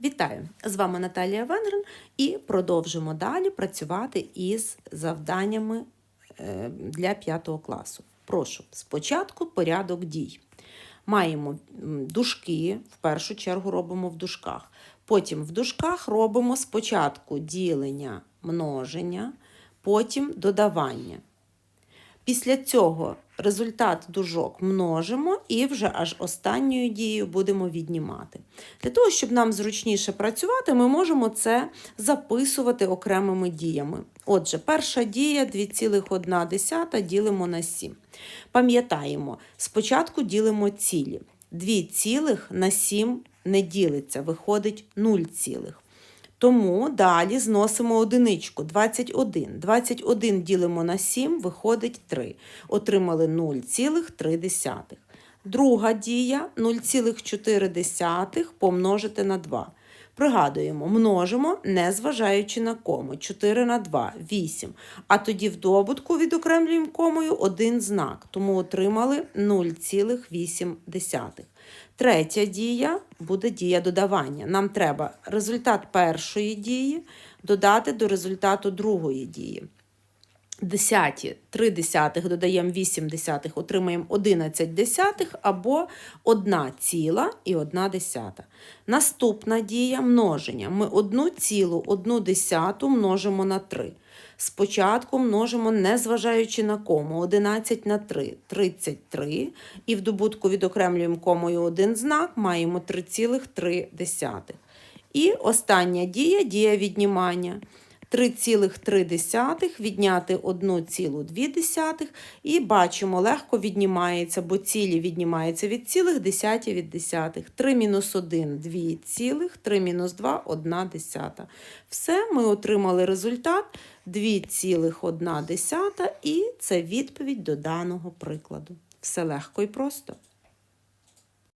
Вітаю! З вами Наталія Венгрин і продовжимо далі працювати із завданнями е, для 5 класу. Прошу, спочатку порядок дій. Маємо дужки, в першу чергу робимо в дужках. Потім в дужках робимо спочатку ділення, множення, потім додавання. Після цього результат дужок множимо і вже аж останньою дією будемо віднімати. Для того, щоб нам зручніше працювати, ми можемо це записувати окремими діями. Отже, перша дія 2,1 ділимо на 7. Пам'ятаємо, спочатку ділимо цілі. 2 цілих на 7 не ділиться, виходить 0 цілих. Тому далі зносимо одиничку 21. 21 ділимо на 7, виходить 3. Отримали 0,3. Друга дія 0,4 помножити на 2. Пригадуємо, множимо, не зважаючи на кому. 4 на 2 – 8. А тоді в добутку відокремлюємо комою один знак, тому отримали 0,8. Третя дія буде дія додавання. Нам треба результат першої дії додати до результату другої дії. Десяті, 3 десятих додаємо 8 десятих, отримаємо 11 десятих або 1 ціла і 1 десята. Наступна дія множення. Ми 1 цілу 1 десяту множимо на 3. Спочатку множимо, не зважаючи на кому. 11 на 3 – 33. І в добутку відокремлюємо комою один знак, маємо 3,3. І остання дія – дія віднімання. 3,3 відняти 1,2 і бачимо, легко віднімається, бо цілі віднімаються від цілих, десяті від десятих. 3 мінус 1 – 2 цілих, 3 мінус 2 – 1 десята. Все, ми отримали результат 2,1 і це відповідь до даного прикладу. Все легко і просто.